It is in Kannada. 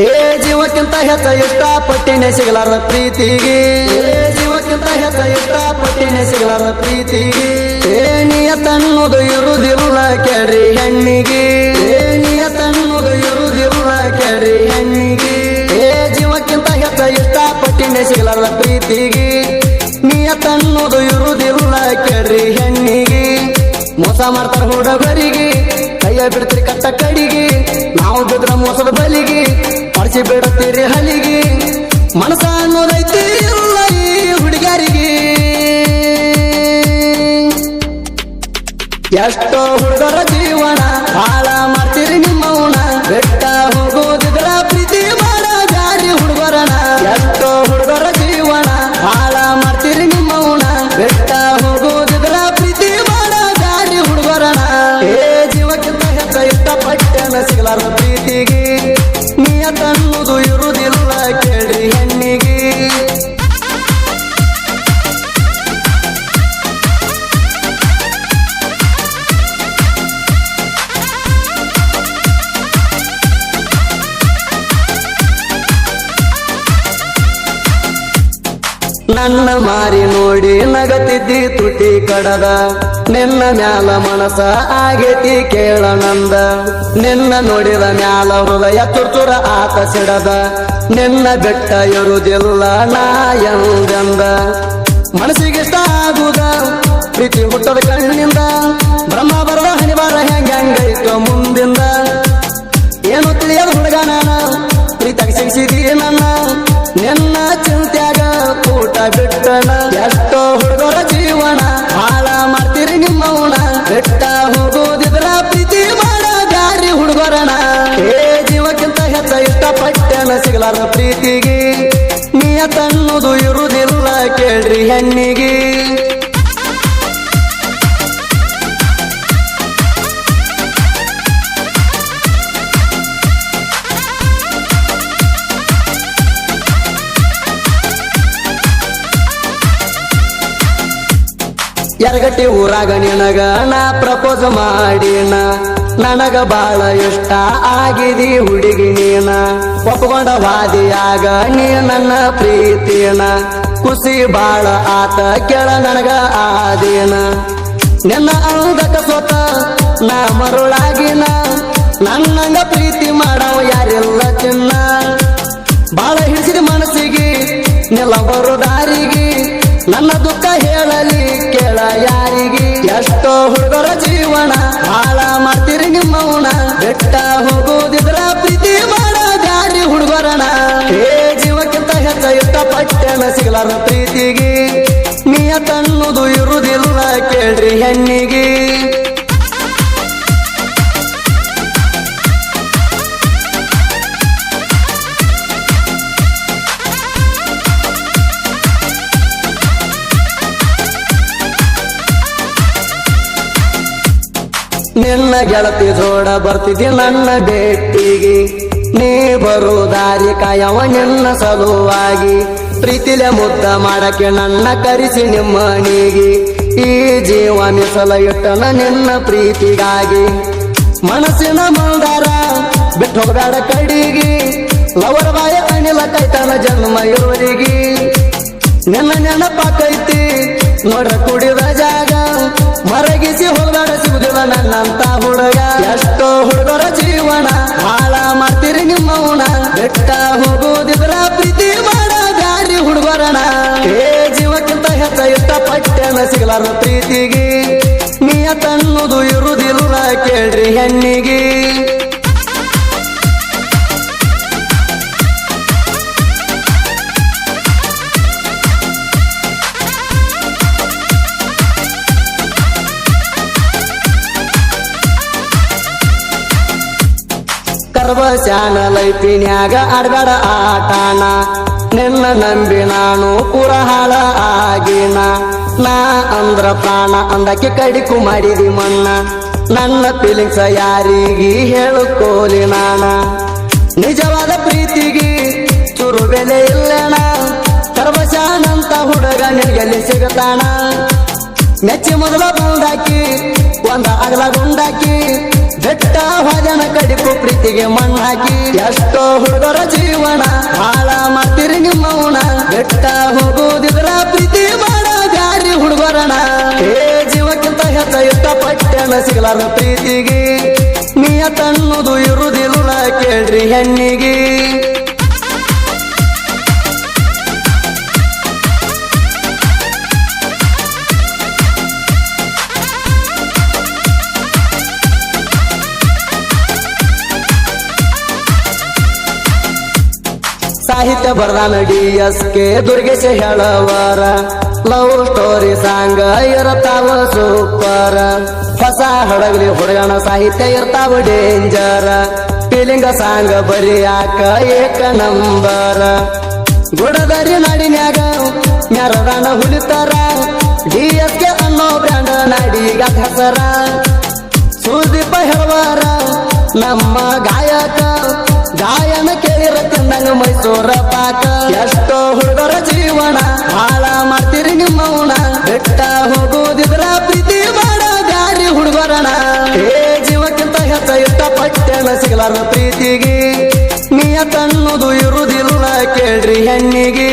ಏ ಜೀವಕ್ಕಿಂತ ಹೆಚ್ಚ ಇಷ್ಟಪಟ್ಟಿನೇ ಸಿಗಲಾರದ ಪ್ರೀತಿಗೆ? ಏ ಜೀವಕ್ಕಿಂತ ಹೆಚ್ಚ ಇಷ್ಟಪಟ್ಟಿನೇ ಸಿಗಲಾರದ ಪ್ರೀತಿಗೆ? ಏನಿಯ ತನ್ನೋದು ಇರುದಿಲ್ಲ ಕೆಡ್ರಿ ಹೆಣ್ಣಿಗೆ. ಏನಿಯ ತನ್ನೋದು ಇರುದಿಲ್ಲ ಕೆಡ್ರಿ ಹೆಣ್ಣಿಗೆ. ಏ ಜೀವಕ್ಕಿಂತ ಹೆಚ್ಚ ಇಷ್ಟಪಟ್ಟಿನೇ ಸಿಗಲಾರದ ಪ್ರೀತಿಗೆ? ನಿಯ ತನ್ನೋದು ಇರುದಿಲ್ಲ ಕೆಡ್ರಿ ಹೆಣ್ಣಿಗೆ. ಮೋಸ ಮಾಡ್ತಾರ ಹುಡುಗರಿಗೆ, ಕೈಯ ಬಿಡ್ತೀರಿ ಕಟ್ಟ ಕಡಿಗೆ. ನಾವು ಬಿದ್ರ ಮೋಸದ ಬಲಿಗೆ ಪಡಿಸಿ ಬಿಡುತ್ತೀರಿ ಹಲಿಗೆ. ಮನಸ ಅನ್ನೋದೈತಿ ಇಲ್ಲ ಈ ಹುಡುಗರಿಗೆ ಎಷ್ಟೋ ಹುಡುಗರ ಜೀವನ ಹಾಳ ಮಾಡ್ತೀರಿ ನಿಮ್ಮವನ ಬೆಟ್ಟ ನಿಯತನ್ನುವುದು ಇರುವುದಿಲ್ಲ ಕೇಳಿ ಹೆಣ್ಣಿಗೆ. ನನ್ನ ಮಾರಿ ನೋಡಿ ನಗತಿದ್ದಿ ತುಟಿ ಕಡದ. ನಿನ್ನ ಮ್ಯಾಲ ಮನಸ ಆಗೇತಿ ಕೇಳನಂದ ನಿನ್ನ ನೋಡಿದ ಮ್ಯಾಲ ಹೃದಯ ತುರ್ತುರ ಆತ ಸಿಡದ. ನಿನ್ನ ಬೆಟ್ಟ ಇರುವುದಿಲ್ಲ ನಾ ಎಂದೆಂದ. ಮನಸ್ಸಿಗಿಷ್ಟ ಆಗುದ, ಪ್ರೀತಿ ಹುಟ್ಟದ ಕಣ್ಣಿಂದ ಬ್ರಹ್ಮ ಬರದ ಹನಿವಾರ ಹೆಂಗ ಹೆಂಗೈತೋ ಮುಂದಿಂದ. ಏನು ತಿಳಿಯದ ಹುಡುಗ ನಾನ ಪ್ರೀತಾಗ ಸಿಗಿಸಿದೀ ನನ್ನ. ನಿನ್ನ ಚಿಂತ್ಯಾಗ ಕೂಟ ಬಿಟ್ಟಣ ಪ್ರೀತಿಗೆ ನಿಯತನ್ನುವುದು ಇರುವುದಿಲ್ಲ ಕೇಳ್ರಿ ಹೆಣ್ಣಿಗೆ. ಎರಗಟ್ಟಿ ಊರಾಗ ನಿನಗ ನಾ ಪ್ರಪೋಸ್ ಮಾಡಿನ? ನನಗ ಬಾಳ ಇಷ್ಟ ಆಗಿದಿ ಹುಡುಗಿ ನೀನ. ಒಪ್ಕೊಂಡ ವಾದಿಯಾಗ ನೀ ನನ್ನ ಪ್ರೀತಿನ. ಖುಷಿ ಬಾಳ ಆತ, ಕೆಳ ನನಗ ಆದಿನ. ನಿನ್ನ ಅಂದಕ ಸ್ವತ ನಾ ಮರುಳಾಗಿನ. ನನ್ನಂಗ ಪ್ರೀತಿ ಮಾಡವ ಯಾರೆಲ್ಲ ಚಿನ್ನ. ಬಾಳ ಹಿಡಿಸಿದ ಮನಸ್ಸಿಗೆ ನೆಲ ಬರು ದಾರಿಗೆ. ನನ್ನ ದುಃಖ ಹೇಳಲಿ ಕೇಳ ಯಾರಿಗೆ. ಎಷ್ಟೋ ಹುಡುಗರ ಜೀವನ ಹಾಳ ನಿಮ್ಮವನ ಬೆಟ್ಟ ಹೋಗೋದಿದ್ರ ಪ್ರೀತಿ ಮಾಡ. ಗಾಡಿ ಹುಡುಗರಣ. ಏ ಜೀವಕ್ಕಿಂತ ಹೆಚ್ಚ ಇಷ್ಟಪಟ್ಟನ ಸಿಗಲಾರ ಪ್ರೀತಿಗೆ. ನಿಯತನ್ನುದು ಇರುದಿಲ್ಲ ಕೇಳ್ರಿ ಹೆಣ್ಣಿಗೆ. ನಿನ್ನ ಗೆಳತಿ ಜೋಡ ಬರ್ತಿದ್ದಿ ನನ್ನ ಬೇಟಿಗೆ ನೀ ಬರೋ ದಾರಿ ಕಾಯವ ನಿನ್ನ ಸಲುವಾಗಿ. ಪ್ರೀತಿಲೆ ಮುದ್ದ ಮಾಡಕ್ಕೆ ನನ್ನ ಕರೆಸಿ ನಿಮ್ಮನಿಗೆ ಈ ಜೀವ ಮೀಸಲ ಇಟ್ಟನ ನಿನ್ನ ಪ್ರೀತಿಗಾಗಿ. ಮನಸ್ಸಿನ ಮಂದಾರ ಬಿಟ್ಟು ಹೋಗಬೇಡ ಕಡಿಗಿ. ಲವರ ಬಾಯ ಅನಿಲ ಕೈತನ ಜನ್ಮ ಇವರಿಗೆ ನಿನ್ನ ನೆನಪಾಕೈತಿ ನೋಡ್ರ ಕುಡಿದ ಬೆಟ್ಟ ಹೋಗೋದಿದ್ರ ಪ್ರೀತಿ ಮಾಡ ದಾರಿ ಹುಡುಗರಣ. ಏ ಜೀವಕ್ಕಿಂತ ಹೆಚ್ಚ ಇಷ್ಟಪಟ್ಟೆನ ಸಿಗಲಾರ ಪ್ರೀತಿಗೆ. ನಿಯತನ್ನುವುದು ಇರುದಿಲ್ಲ ಕೇಳ್ರಿ ಹೆಣ್ಣಿಗೆ. ಕರ್ಬಸ್ಯಾನ ಲೈಫಿನ್ಯಾಗ ಆಡ್ಬೇಡ ಆಟಾನ. ನಿನ್ನ ನಂಬಿ ನಾನು ಪುರ ಹಾಳ ಆಗಿನ. ನಾ ಅಂದ್ರ ಪ್ರಾಣ ಅಂದಕ್ಕೆ ಕಡಿಕು ಮಾಡಿದಿ ಮನ್ನ. ನನ್ನ ಫೀಲಿಂಗ್ಸ ಯಾರಿಗಿ ಹೇಳುಕೋಲಿ ನಾನ. ನಿಜವಾದ ಪ್ರೀತಿಗೆ ಚುರು ಬೆಲೆ ಇಲ್ಲಣ ಸರ್ವಶಾನಂತ ಹುಡುಗ ನಿನಗೆಲ್ಲಿ ಸಿಗತಾನ ಮೆಚ್ಚಿ ಮೊದಲ ಗುಂಡಾಕಿ ಒಂದ ಅಗಲ ಗುಂಡಾಕಿ ಬೆಟ್ಟ ಭಜನ ಕಡಿಪು ಪ್ರೀತಿಗೆ ಮಣ್ಣಾಕಿ ಎಷ್ಟೋ ಹುಡುಗರ ಜೀವನ, ಹಾಳ ಮಾಡ್ತೀರಿ ಬೆಟ್ಟ ಹೋಗುದಿದ್ರ ಪ್ರೀತಿ ಮಾಡ ಗಾರಿ ಹುಡುಗರಣ. ಏ ಜೀವಕ್ಕಿಂತ ಹೆಚ್ಚ ಇಷ್ಟಪಟ್ಟೆನ ಸಿಗಲಾರ ಪ್ರೀತಿಗೆ. ನಿಯತನ್ನುದು ಇರುದಿಲ್ಲ ಕೇಳ್ರಿ ಹೆಣ್ಣಿಗೆ. ಸಾಹಿತ್ಯ ಬರದಾನ ಡಿ ಎಸ್ ಕೆ ದುರ್ಗೇಶ ಹೇಳವರ. ಲವ್ ಸ್ಟೋರಿ ಸಾಂಗ ಇರತಾವ ಸೂಪರ್. ಹೊಸ ಹಡಗಲಿ ಹುಡುಗನ ಸಾಹಿತ್ಯ ಇರ್ತಾವ ಡೇಂಜರ್. ಫೀಲಿಂಗ ಸಾಂಗ ಬರಿಯಾಕ ಏಕ ನಂಬರ. ಗುಡದರಿ ನಾಡಿನ್ಯಾಗ ಮ್ಯಾರದಾನ ಹುಲಿತಾರ. ಡಿ ಎಸ್ ಕೆ ಅನ್ನೋ ಬ್ರ್ಯಾಂಡ್ ನಾಡಿಗ ಹೆಸರ. ಸುದೀಪ ಹೇಳುವಾರ ನಮ್ಮ ಗಾಯಕ ತಿಂದಂಗ ಮೈಸೂರ ಪಾಕ. ಎಷ್ಟೋ ಹುಡುಗರ ಜೀವನ ಹಾಳ ಮಾಡ್ತೀರಿ ನಿಮ್ಮವನ ಬೆಟ್ಟ ಹೋಗೋದಿದ್ರ ಪ್ರೀತಿ ಮಾಡ ಗಾಡಿ ಹುಡುಗರಣ. ಏ ಜೀವಕ್ಕಿಂತ ಹೆಚ್ಚ ಇಷ್ಟಪಟ್ಟೆನ ಸಿಗಲಾರ ಪ್ರೀತಿಗೆ. ನಿಯತನ್ನುದು ಇರುದಿಲ್ಲ ಕೇಳ್ರಿ ಹೆಣ್ಣಿಗೆ.